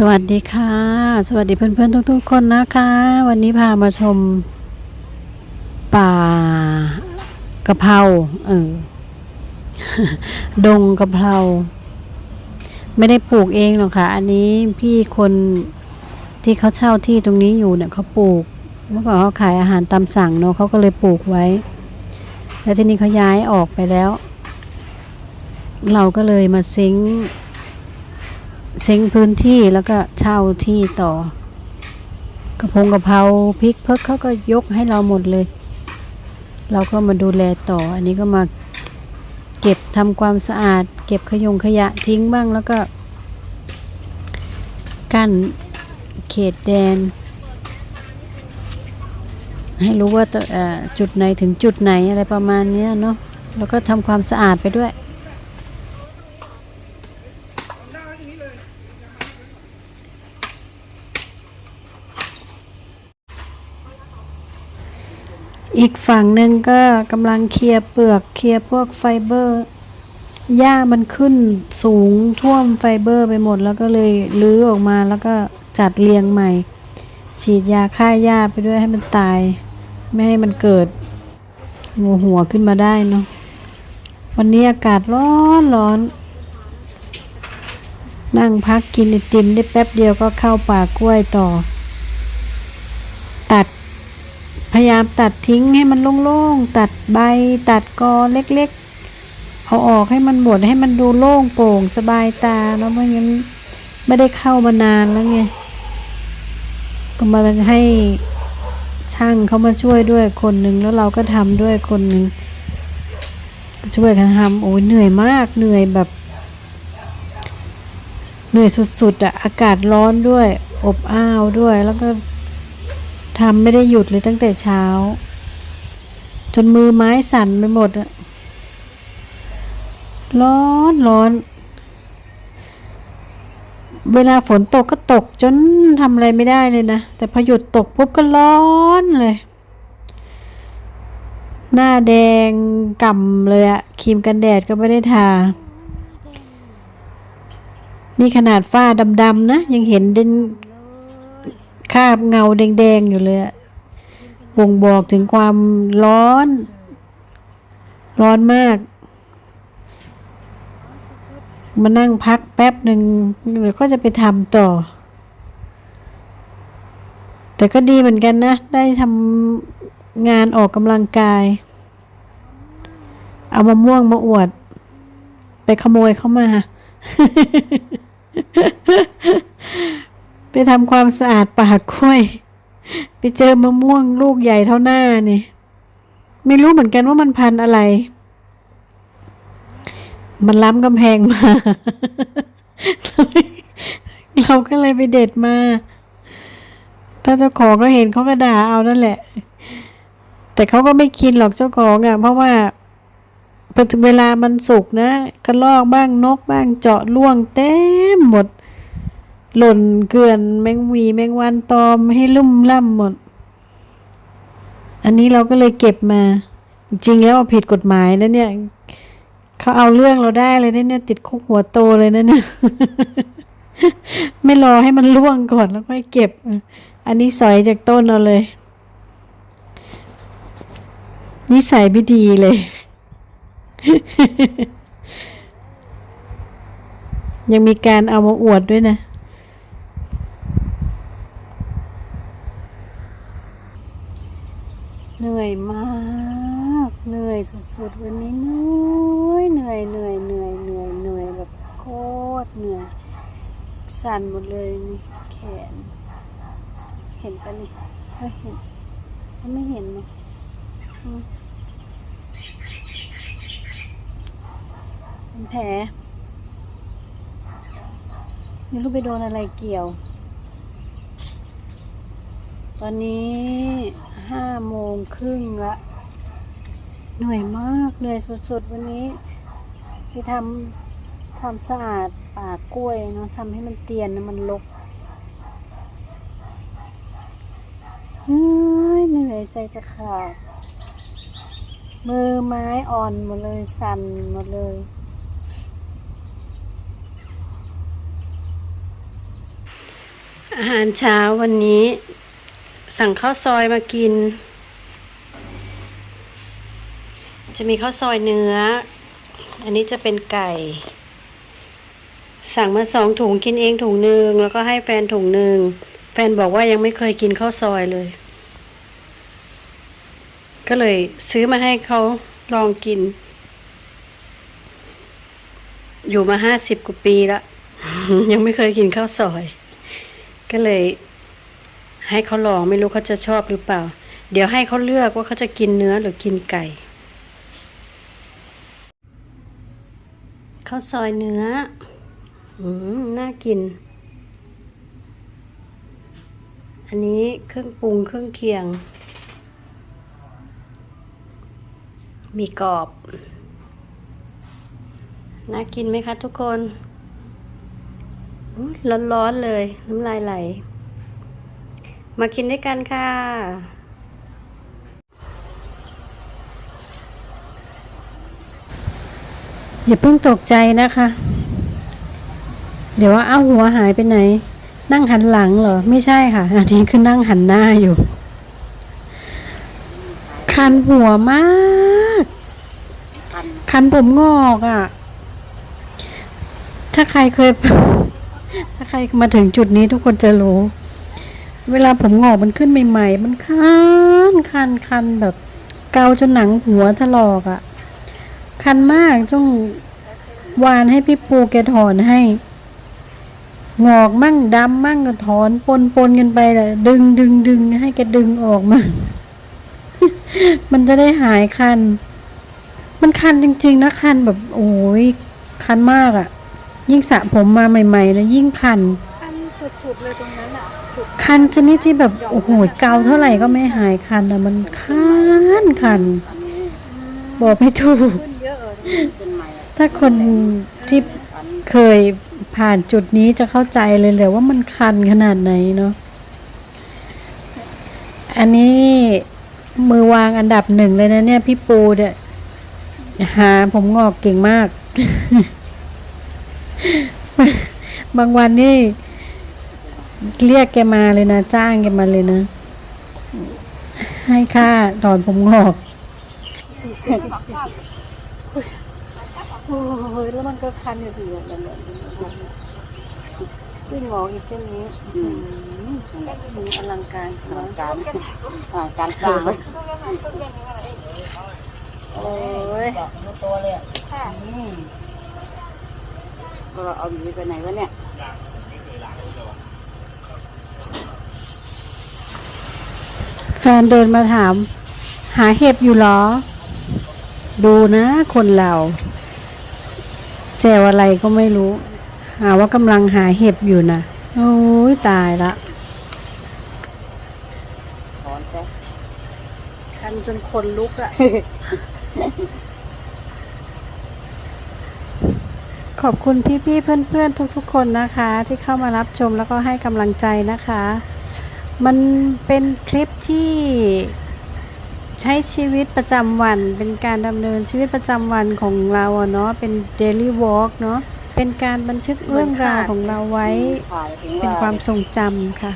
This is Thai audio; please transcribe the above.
สวัสดีค่ะ สวัสดีเพื่อนๆทุก ๆ คนนะคะ วันนี้พามาชมป่ากะเพราเออดงกะเพราไม่ได้ปลูกเองหรอกค่ะ อันนี้พี่คนที่เขาเช่าที่ตรงนี้อยู่เนี่ยเขาปลูกเมื่อก่อนเขาขายอาหารตามสั่งเนาะเขาก็เลยปลูกไว้ แล้วทีนี้เขาย้ายออกไปแล้ว เราก็เลยมาซ้ง เซ้งพื้นที่แล้วก็เช่าที่ต่อ กระพงกระเพราพริกเพิกเขาก็ยกให้เราหมดเลย เราก็มาดูแลต่อ อันนี้ก็มาเก็บทำความสะอาด เก็บขยงขยะทิ้งบ้างแล้วก็ กั้นเขตแดน ให้รู้ว่าต่อจุดไหนถึงจุดไหนอะไรประมาณเนี้ยเนาะแล้วก็ทำความสะอาดไปด้วย อีกฝั่งหนึ่งก็กำลังเคลียร์เปลือกเคลียร์พวกไฟเบอร์หญ้ามันขึ้นสูงท่วมไฟเบอร์ไปหมด แล้วก็เลยลื้อออกมาแล้วก็จัดเรียงใหม่ ฉีดยาฆ่าหญ้าไปด้วยให้มันตาย ไม่ให้มันเกิดงูหัวขึ้นมาได้เนาะวันนี้อากาศร้อนร้อน นั่งพักกินไอติมได้แป๊บเดียวก็เข้าป่ากล้วยต่อ ตัด พยายามตัดทิ้งให้มันโล่งๆ ตัดใบตัดกอเล็กๆ เอาออกให้มันหมดให้มันดูโล่งโปร่งสบายตาแล้วไม่งั้นไม่ได้เข้ามานานแล้วไงก็มาให้ช่างเขามาช่วยด้วยคนหนึ่งแล้วเราก็ทำด้วยคนหนึ่งช่วยกันทำโอ้ยเหนื่อยมากเหนื่อยแบบ เหนื่อยสุดๆอะอากาศร้อนด้วย อบอ้าวด้วยแล้วก็ ทำไม่ได้หยุดเลยตั้งแต่เช้า จนมือไม้สั่นไปหมดอะร้อนร้อน เวลาฝนตกก็ตกจนทำอะไรไม่ได้เลยนะ แต่พอหยุดตกปุ๊บก็ร้อนเลย หน้าแดงก่ำเลยอะครีมกันแดดก็ไม่ได้ทา นี่ขนาดฝ้าดำๆนะ ยังเห็นเด่น คาบเงาแดงๆอยู่เลยบ่งบอกถึงความร้อน ร้อนมาก มานั่งพักแป๊บหนึ่งเดี๋ยวก็จะไปทำต่อ แต่ก็ดีเหมือนกันนะ ได้ทำงานออกกำลังกาย เอามะม่วงมาอวด ไปขโมยเข้ามา ไปทำความสะอาดป่ากล้วย ไปเจอมะม่วงลูกใหญ่เท่าหน้านี่ ไม่รู้เหมือนกันว่ามันพันอะไร มันล้ำกำแพงมา เราก็เลยไปเด็ดมา ถ้าเจ้าของก็เห็นเขาก็ด่าเอานั่นแหละ แต่เขาก็ไม่กินหรอกเจ้าของอะ่ะ เพราะว่าพอถึงเวลามันสุกนะกระลอกบ้างนกบ้างเจาะล่วงเต็มหมด หล่นเกลื่อนแมงวีแมงวันตอมให้ลุ่มล่ำหมด อันนี้เราก็เลยเก็บมา จริงแล้วผิดกฎหมายนะเนี่ยเขาเอาเรื่องเราได้เลยนะเนี่ยติดคุกหัวโตเลยนะเนี่ยไม่รอให้มันล่วงก่อนแล้วค่อยเก็บ อันนี้สอยจากต้นเอาเลย นิสัยไม่ดีเลย ยังมีการเอามาอวดด้วยนะ เหนื่อยมาก เหนื่อยสุดๆวันนี้เหนื่อยเหนื่อยเหนื่อยเหนื่อยเหนื่อยเหนื่อยแบบโคตรเหนื่อยสั่นหมดเลยนี่แขน เห็นปะนี่เฮ้ยเห็นเขาไม่เห็นเนาะอืมเป็นแผลไม่รู้ไปโดนอะไรเกี่ยว ตอนนี้ ห้าโมงครึ่งละ เหนื่อยมาก เหนื่อยสุดๆ วันนี้ไปทำความสะอาดป่ากล้วยเนาะทำให้มันเตียนนะมันรกเฮ้ยเหนื่อยใจจะขาด มือไม้อ่อนหมดเลย สั่นหมดเลยอาหารเช้าวันนี้ สั่งข้าวซอยมากิน จะมีข้าวซอยเนื้อ อันนี้จะเป็นไก่ สั่งมาสองถุงกินเองถุงหนึ่งแล้วก็ให้แฟนถุงหนึ่งแฟนบอกว่ายังไม่เคยกินข้าวซอยเลย ก็เลยซื้อมาให้เขาลองกิน อยู่มาห้าสิบกว่าปีแล้วยังไม่เคยกินข้าวซอย ก็เลย ให้เขาลองไม่รู้เขาจะชอบหรือเปล่า เดี๋ยวให้เขาเลือกว่าเขาจะกินเนื้อหรือกินไก่ข้าวซอยเนื้อ อืม น่ากิน อันนี้เครื่องปรุงเครื่องเคียง มีกรอบ น่ากินไหมคะทุกคนร้อนๆเลย น้ำลายไหล มากินด้วยกันค่ะ อย่าเพิ่งตกใจนะคะ เดี๋ยวว่าเอ้าหัวหายไปไหน นั่งหันหลังเหรอ ไม่ใช่ค่ะ อันนี้คือนั่งหันหน้าอยู่ คันหัวมาก คันผมงอกอะ่ะ ถ้าใครเคย ถ้าใครมาถึงจุดนี้ทุกคนจะรู้ เวลาผมงอกมันขึ้นใหม่ ๆ มันคันคันคันแบบ เกาจนหนังหัวถลอกอะ่ะ คันมากต้องวานให้พี่ปูแกถอนให้ งอกมั่งดำมั่งก็ถอนปนปนกันไปแหละดึงดึงดึงให้แกดึงออกมา มันจะได้หายคัน มันคันจริง ๆ นะคันแบบโอ้ยคันมากอะ่ะ ยิ่งสระผมมาใหม่ๆนะยิ่งคันคันสุดๆเลยตรงนั้นอะ คันชนิดที่แบบโอ้โหเกาเท่าไหร่ก็ไม่หายคันอะมันคันคัน บอกไม่ถูก ถ้าคนที่เคยผ่านจุดนี้จะเข้าใจเลยเลยว่ามันคันขนาดไหนเนาะอันนี้มือวางอันดับหนึ่งเลยนะเนี่ย พี่ปูเนี่ยหาผมงอกเก่งมาก บางวันนี่ เรียกแกมาเลยนะจ้างแกมาเลยนะ ให้ค่าถอนผมงอกโอ้ยแล้วมันก็คันอยู่ดีอะแล้วเนี่ยขึ้นงอกอีกเส้นนี้อืมมีอลังการสวยการอ่าการสร้างโอ้ยรู้ตัวเลยอะอืมก็เอาอยู่ไปไหนวะเนี่ย ฟนเดินมาถาม หาเห็บอยู่เหรอ ดูนะคนเราแซวอะไรก็ไม่รู้ หาว่ากำลังหาเห็บอยู่นะโอ้ยตายละถอนซะคันจนคนลุกอะขอบคุณพี่ๆเพื่อนๆ ทุกๆ คนนะคะ ที่เข้ามารับชมแล้วก็ให้กำลังใจนะคะ มันเป็นคลิปที่ใช้ชีวิตประจำวัน เป็นการดำเนินชีวิตประจำวันของเราอะเนาะเป็น daily walk เนาะเป็นการบันทึกเรื่องราวของเราไว้ถ่ายถึงเป็นว่าความทรงจำค่ะ